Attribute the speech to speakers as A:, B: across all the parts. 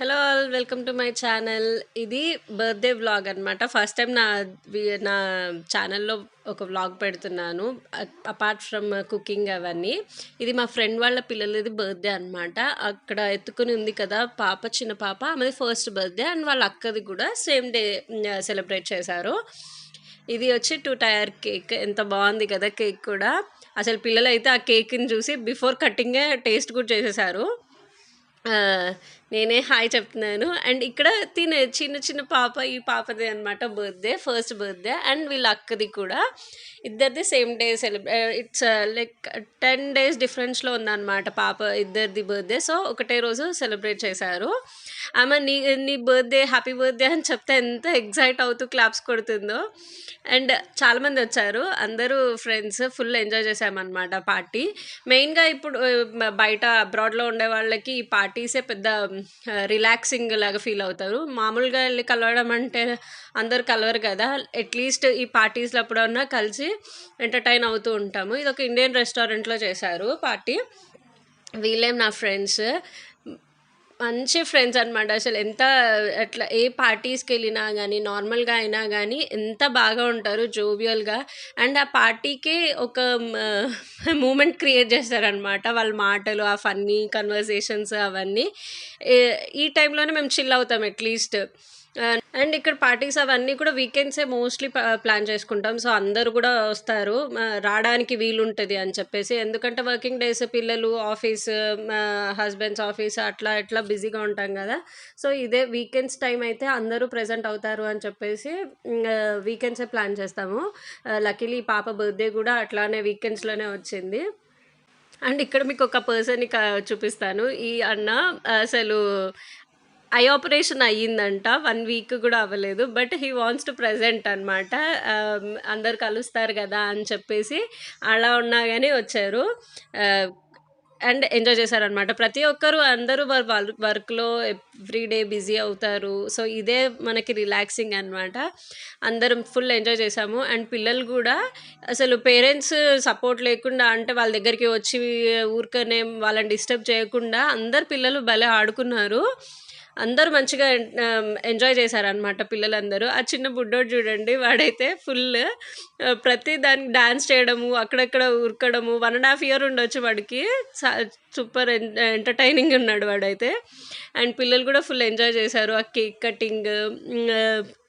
A: Hello all welcome to my channel. ఇది birthday vlog అనమాట first time నా వి- నా ఛానల్లో ఒక వ్లాగ్ పెడుతున్నాను అపార్ట్ ఫ్రమ్ కుకింగ్ అవన్నీ. ఇది మా ఫ్రెండ్ వాళ్ళ పిల్లలది బర్త్డే అనమాట అక్కడ ఎత్తుకుని ఉంది కదా పాప చిన్న పాప ఆమెది ఫస్ట్ బర్త్డే అండ్ వాళ్ళ అక్కది కూడా సేమ్ డే సెలబ్రేట్ చేశారు. ఇది వచ్చి టూ టైర్ కేక్. ఎంత బాగుంది కదా కేక్ కూడా. అసలు పిల్లలు అయితే ఆ కేక్ని చూసి బిఫోర్ కటింగే టేస్ట్ కూడా చేసేసారు. నేనే హాయ్ చెప్తున్నాను. అండ్ ఇక్కడ తినే చిన్న చిన్న పాప ఈ పాపది అనమాట బర్త్డే ఫస్ట్ బర్త్డే. అండ్ వీళ్ళ అక్కది కూడా. ఇద్దరిది సేమ్ డే సెలబ్రే ఇట్స్ లైక్ టెన్ డేస్ డిఫరెన్స్లో ఉందన్నమాట పాప ఇద్దరిది బర్త్డే. సో ఒకటే రోజు సెలబ్రేట్ చేశారు. ఆమె నీ నీ బర్త్డే హ్యాపీ బర్త్డే అని చెప్తే ఎంత ఎగ్జైట్ అవుతూ క్లాప్స్ కొడుతుందో. అండ్ చాలామంది వచ్చారు. అందరూ ఫ్రెండ్స్ ఫుల్ ఎంజాయ్ చేసామన్నమాట పార్టీ. మెయిన్గా ఇప్పుడు బయట అబ్రాడ్లో ఉండే వాళ్ళకి ఈ పార్టీసే పెద్ద రిలాక్సింగ్ లాగా ఫీల్ అవుతారు. మామూలుగా వెళ్ళి కలవడం అంటే అందరు కలవరు కదా. అట్లీస్ట్ ఈ పార్టీస్లో అప్పుడన్నా కలిసి ఎంటర్టైన్ అవుతూ ఉంటాము. ఇది ఒక ఇండియన్ రెస్టారెంట్లో చేశారు పార్టీ. వీళ్ళేం నా ఫ్రెండ్స్. మంచి ఫ్రెండ్స్ అనమాట అసలు ఎంత అట్లా ఏ పార్టీస్కి వెళ్ళినా కానీ నార్మల్గా అయినా కానీ ఎంత బాగా ఉంటారు జోవియల్గా అండ్ ఆ పార్టీకే ఒక మూమెంట్ క్రియేట్ చేస్తారనమాట వాళ్ళ మాటలు ఆ ఫన్నీ కన్వర్సేషన్స్ అవన్నీ. ఈ టైంలోనే మేము చిల్ అవుతాం అట్లీస్ట్ అండ్ ఇక్కడ పార్టీస్ అవన్నీ కూడా వీకెండ్సే మోస్ట్లీ ప్లాన్ చేసుకుంటాం. సో అందరూ కూడా వస్తారు. రావడానికి వీలుంటుంది అని చెప్పేసి. ఎందుకంటే వర్కింగ్ డేస్ పిల్లలు ఆఫీస్ హస్బెండ్స్ ఆఫీస్ అట్లా ఇట్లా బిజీగా ఉంటాం కదా. సో ఇదే వీకెండ్స్ టైం అయితే అందరూ ప్రజెంట్ అవుతారు అని చెప్పేసి వీకెండ్సే ప్లాన్ చేస్తాము. లక్కీలీ పాప బర్త్డే కూడా అట్లానే వీకెండ్స్లోనే వచ్చింది. అండ్ ఇక్కడ మీకు ఒక పర్సన్ని చూపిస్తాను. ఈ అన్న అసలు ఐ ఆపరేషన్ అయ్యిందంట వన్ వీక్ కూడా అవ్వలేదు but he wants to present అనమాట అందరు కలుస్తారు కదా అని చెప్పేసి అలా ఉన్నా కానీ వచ్చారు అండ్ ఎంజాయ్ చేశారనమాట ప్రతి ఒక్కరు అందరూ వాళ్ళ వర్క్లో ఎవ్రీ డే బిజీ అవుతారు. సో ఇదే మనకి రిలాక్సింగ్ అనమాట అందరం ఫుల్ ఎంజాయ్ చేసాము అండ్ పిల్లలు కూడా అసలు పేరెంట్స్ సపోర్ట్ లేకుండా అంటే వాళ్ళ దగ్గరికి వచ్చి ఊరికనే వాళ్ళని డిస్టర్బ్ చేయకుండా అందరు పిల్లలు భలే ఆడుకున్నారు. అందరూ మంచిగా ఎంజాయ్ చేశారనమాట పిల్లలందరూ. ఆ చిన్న బుడ్డోడు చూడండి వాడైతే ఫుల్ ప్రతి దానికి డాన్స్ చేయడము అక్కడక్కడ ఉరకడము వన్ అండ్ హాఫ్ ఇయర్ ఉండొచ్చు వాడికి. సూపర్ ఎంటర్టైనింగ్ ఉన్నాడు వాడైతే. అండ్ పిల్లలు కూడా ఫుల్ ఎంజాయ్ చేశారు. ఆ కేక్ కటింగ్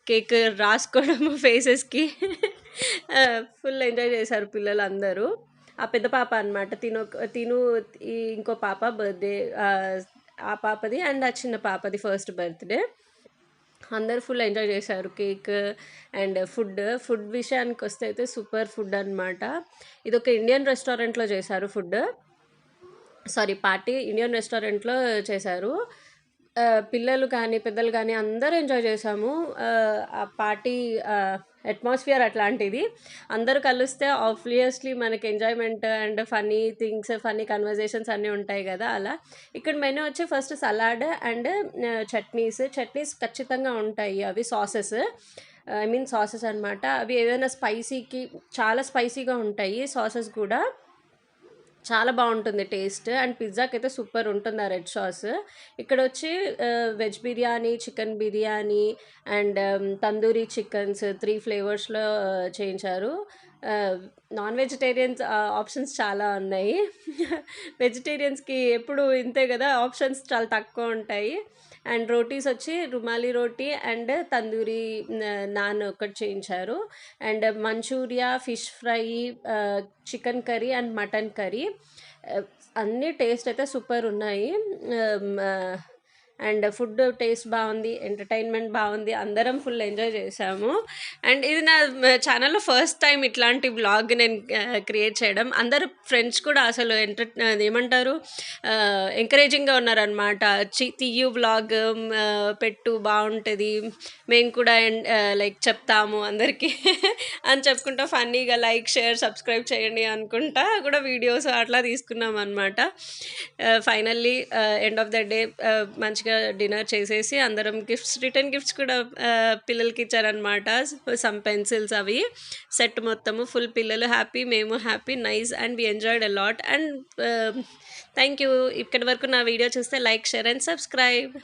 A: కేక్ రాసుకోవడము ఫేసెస్కి ఫుల్ ఎంజాయ్ చేశారు పిల్లలు అందరూ ఆ పెద్ద పాప అనమాట తిను తిను ఇంకో పాప బర్త్డే ఆ పాపది అండ్ ఆ చిన్న పాపది ఫస్ట్ బర్త్డే. అందరు ఫుల్ ఎంజాయ్ చేశారు కేక్ అండ్ ఫుడ్. ఫుడ్ విషయానికి వస్తే అయితే సూపర్ ఫుడ్ అనమాట ఇది ఒక ఇండియన్ రెస్టారెంట్లో చేశారు ఫుడ్. సారీ పార్టీ ఇండియన్ రెస్టారెంట్లో చేశారు. పిల్లలు కానీ పెద్దలు కానీ అందరూ ఎంజాయ్ చేశాము. ఆ పార్టీ అట్మాస్ఫియర్ అట్లాంటిది. అందరూ కలిస్తే ఆబ్వియస్లీ మనకి enjoyment and funny things funny conversations అన్నీ ఉంటాయి కదా అలా. ఇక్కడ మెనూ వచ్చి first salad and chutneys chutneys ఖచ్చితంగా ఉంటాయి అవి సాసెస్ ఐ మీన్ సాసెస్ అనమాట అవి ఏదైనా స్పైసీకి చాలా స్పైసీగా ఉంటాయి సాసెస్ కూడా. చాలా బాగుంటుంది టేస్ట్. అండ్ పిజ్జాకి అయితే సూపర్ ఉంటుంది ఆ రెడ్ సాస్. ఇక్కడ వచ్చి veg biryani chicken biryani and tandoori chickens three ఫ్లేవర్స్లో చేయించారు. నాన్ వెజిటేరియన్స్ ఆప్షన్స్ చాలా ఉన్నాయి. వెజిటేరియన్స్కి ఎప్పుడు ఇంతే కదా ఆప్షన్స్ చాలా తక్కువ ఉంటాయి. అండ్ రోటీస్ వచ్చి రుమాలి రోటీ అండ్ తందూరి నాన్ ఒకటి చేయించారు. And manchurian fish fry chicken curry and mutton curry. అన్ని టేస్ట్ అయితే సూపర్ ఉన్నాయి. అండ్ ఫుడ్ టేస్ట్ బాగుంది ఎంటర్టైన్మెంట్ బాగుంది అందరం ఫుల్ ఎంజాయ్ చేసాము అండ్ ఇది నా ఛానల్లో ఫస్ట్ టైం ఇట్లాంటి బ్లాగ్ నేను క్రియేట్ చేయడం. అందరు ఫ్రెండ్స్ కూడా అసలు ఎంటర్ ఏమంటారు ఎంకరేజింగ్గా ఉన్నారనమాట చి తీయు బ్లాగ్ పెట్టు బాగుంటుంది మేము కూడా లైక్ చెప్తాము అందరికీ అని చెప్పుకుంటా ఫన్నీగా లైక్ షేర్ సబ్స్క్రైబ్ చేయండి అనుకుంటా కూడా వీడియోస్ అట్లా తీసుకున్నాం అనమాట finally end of the day మంచి మంచిగా డిన్నర్ చేసేసి అందరం గిఫ్ట్స్ రిటర్న్ గిఫ్ట్స్ కూడా పిల్లలకి ఇచ్చారనమాట సమ్ పెన్సిల్స్ అవి. సెట్ మొత్తము ఫుల్ పిల్లలు హ్యాపీ మేము happy nice and we enjoyed a lot and thank you ఇక్కడి వరకు నా వీడియో చూస్తే లైక్ షేర్ అండ్ సబ్స్క్రైబ్